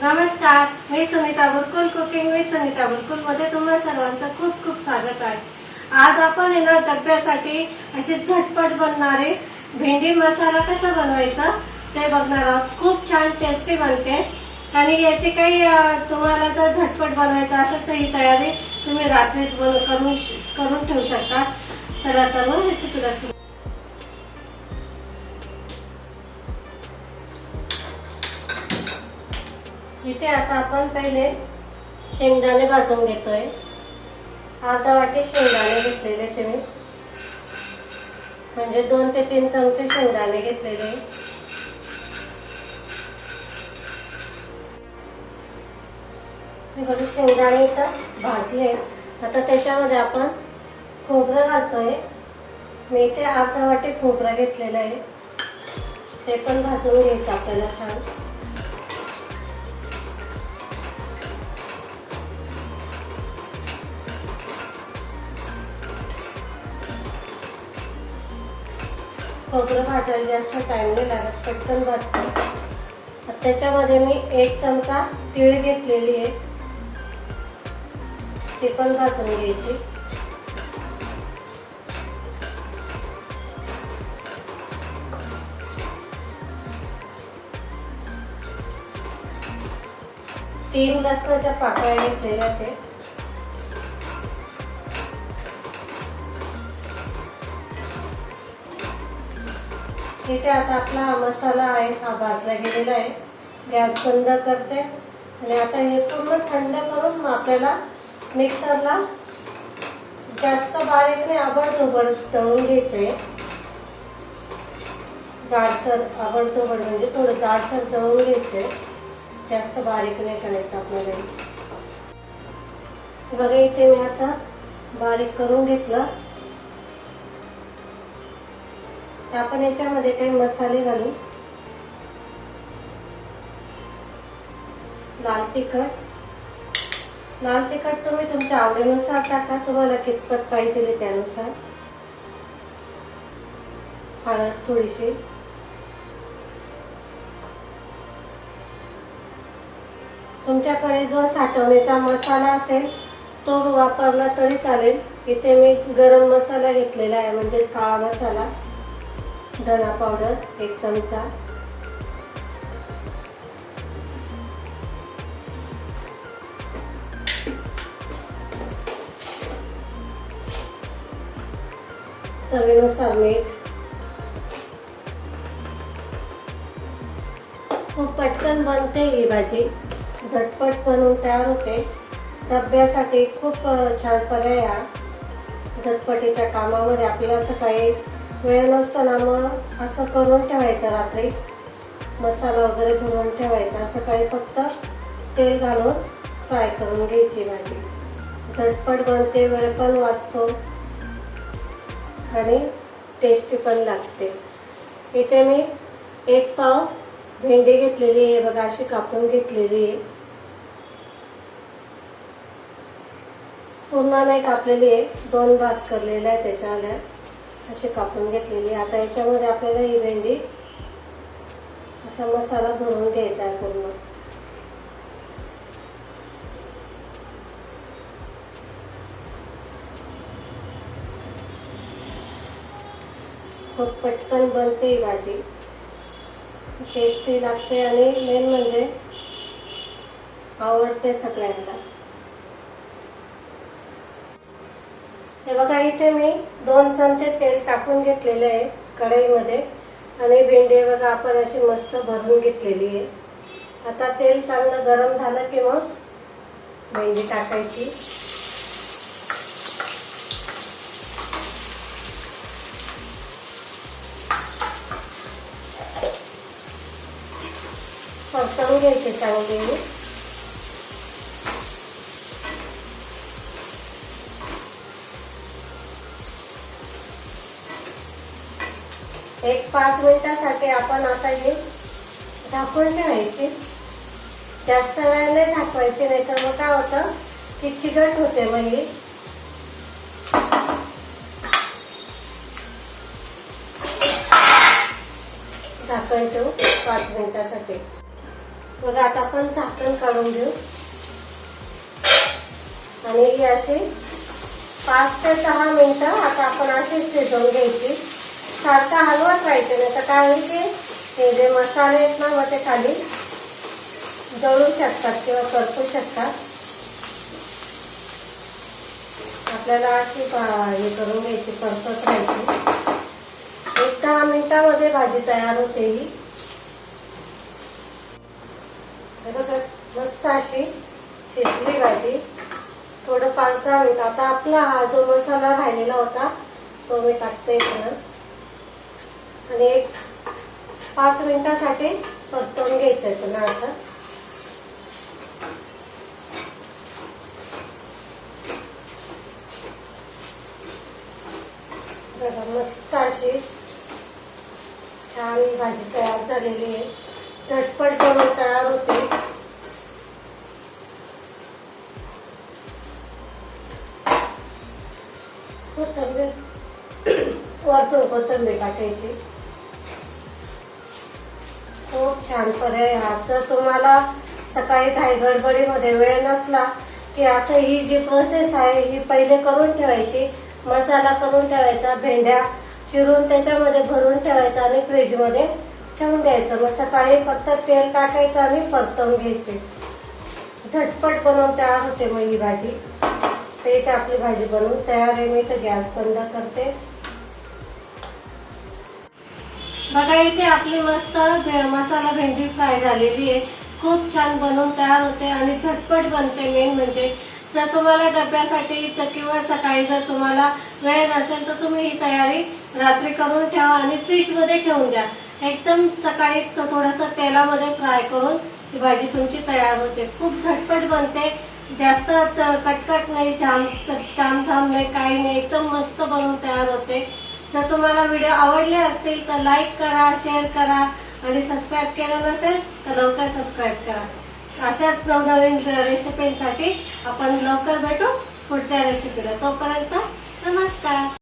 नमस्कार मी Sunita Bulkul cooking with Sunita बुलकुलमध्ये तुम्हा सर्वांचं खूप खूप स्वागत आहे. आज आपण येणार डब्यासाठी असे झटपट बनणारे भेंडी मसाला कसा बनवायचा ते बघणार आहोत. खूप छान टेस्टी बनते. आणि याची काही तुम्हाला जर झटपट बनवायचं असेल तर ही तयारी तुम्ही रात्रीच बन करून करून ठेवू शकता. चला तर मग रेसिपीला सुरू इथे आता आपण पहिले शेंगदाणे भाजून घेतोय. अर्धा वाटी शेंगदाणे घेतलेले ते मी म्हणजे दोन ते तीन चमचे शेंगदाणे घेतलेले. बघा शेंगदाणे इथं भाजले आता त्याच्यामध्ये आपण खोबरं घालतोय. मी इथे अर्धा वाटी खोबरं घेतलेलं आहे. ते पण भाजून घ्यायचं आपल्याला छान. खोबरं भाजायला जास्त टाईम नाही लागत पटकन भाजते. त्याच्यामध्ये मी एक चमचा तीळ घेतलेली आहे. ती पण भाजून घ्यायची. तीन लसणाच्या पाकळ्या घेतलेल्या ते इथे आता आपला मसाला आहे हा भाजला गेलेला आहे. गॅस बंद करते. आणि आता हे पूर्ण थंड करून मग आपल्याला मिक्सरला जास्त बारीक नाही आबडधोबड तळून घ्यायचं आहे जाडसर आबडधोबड म्हणजे थोडं जाडसर तळून घ्यायचं जास्त बारीक नाही करायचं आपल्याला. बघा इथे मी आता बारीक करून घेतलं. आपण याच्यामध्ये काही मसाले घालू. लाल तिखट. लाल तिखट तुम्ही तुमच्या आवडीनुसार टाका. तुम्हाला कितपत पाहिजे त्यानुसार. हळद थोडीशी. तुमच्याकडे जो साठवणीचा मसाला असेल तो वापरला तरी चालेल. इथे मी गरम मसाला घेतलेला आहे म्हणजेच काळा मसाला. धना पावडर एक चमचा. चवीनुसार मीठ. खूप पटकन बनते ही भाजी. झटपट बनवून तयार होते. डब्यासाठी खूप छान पर्याय हा झटपटीच्या कामामध्ये आपल्याला असं काही वेळ नसताना मग असं करून ठेवायचं रात्री. मसाला वगैरे भरून ठेवायचा. असं काही फक्त तेल घालून फ्राय करून घ्यायची भाजी. झटपट बनते वेळ पण वाचतो आणि टेस्टी पण लागते. इथे मी एक पाव भेंडी घेतलेली आहे. बघा अशी कापून घेतलेली आहे. पूर्ण नाही कापलेली आहे. दोन भाग करलेला आहे त्याच्या असे कापून घेतलेली. आता याच्यामध्ये आपल्याला ही भेंडी असा मसाला भरून घ्यायचा आहे पूर्ण. खूप पटकन बनते ही भाजी. टेस्टी लागते आणि मेन म्हणजे आवडते सगळ्यांना. हे बघा इथे मी दोन चमचे तेल टाकून घेतलेले आहे कढईमध्ये. आणि भेंडी बघा आपण अशी मस्त भरून घेतलेली आहे. आता तेल चांगलं गरम झालं की मग भेंडी टाकायची. परतवून घ्यायची चांगले. एक पाच मिनिटासाठी आपण आता हे झाकून ठेवायची. जास्त वेळ नाही झाकवायची नाही तर मग काय होतं? की चिकट होते मग ही झाकण ठेवू पाच मिनिटासाठी. मग आता आपण झाकण काढून घेऊ. आणि ही अशी पाच ते सहा मिनिटं आता आपण अशीच शिजवून घ्यायची. सारखा हलवत राहायचं नाही तर काय होईल की हे जे मसाले आहेत ना मग ते खाली जळू शकतात किंवा करपू शकतात. आपल्याला अशी हे करून घ्यायची परतत राहायची. एक दहा मिनिटामध्ये भाजी तयार होते ही. मस्त अशी शिजली भाजी. थोडं पाच दहा मिनिट. आता आपला हा जो मसाला राहिलेला होता तो मी टाकते इकडं. आणि एक पाच मिनिटासाठी परतवून घ्यायचं आहे पुन्हा असं. बघा मस्त अशी छान भाजी तयार झालेली आहे. झटपट बनवून तयार होते. कोथंबीर वरतून कोथंबीर टाकायची. खूप छान पर्याय हा जर तुम्हाला सकाळी घाई गडबडीमध्ये वेळ नसला की असं ही जी प्रोसेस आहे ही पहिले करून ठेवायची मसाला करून ठेवायचा भेंड्या चिरून त्याच्यामध्ये भरून ठेवायचा आणि फ्रीजमध्ये ठेवून द्यायचं. मग सकाळी फक्त तेल टाकायचं आणि परतवून घ्यायचे. झटपट बनवून तयार होते मग ही भाजी. ते इथे आपली भाजी बनवून तयार आहे. मी तर गॅस बंद करते. बघा इथे आपली मस्त भे- मसाला भेंडी फ्राय झालेली आहे. खूप छान बनवून तयार होते आणि झटपट बनते मेन म्हणजे. जर तुम्हाला डब्यासाठी तर किंवा सकाळी जर तुम्हाला वेळ नसेल तर तुम्ही ही तयारी रात्री करून ठेवा आणि फ्रीजमध्ये ठेवून द्या. एकदम सकाळी थोडंसं तेलामध्ये फ्राय करून ही भाजी तुमची तयार होते. खूप झटपट बनते. जास्त च- कटकट नाही जाम जाम जाम नाही काही नाही. एकदम मस्त बनवून तयार होते. तर तुम्हाला व्हिडिओ आवडले असतील तर लाईक करा शेअर करा आणि सबस्क्राईब केलं नसेल तर लवकर सबस्क्राईब करा. अशाच नवनवीन रेसिपींसाठी आपण लवकर भेटू पुढच्या रेसिपीला. तोपर्यंत नमस्कार.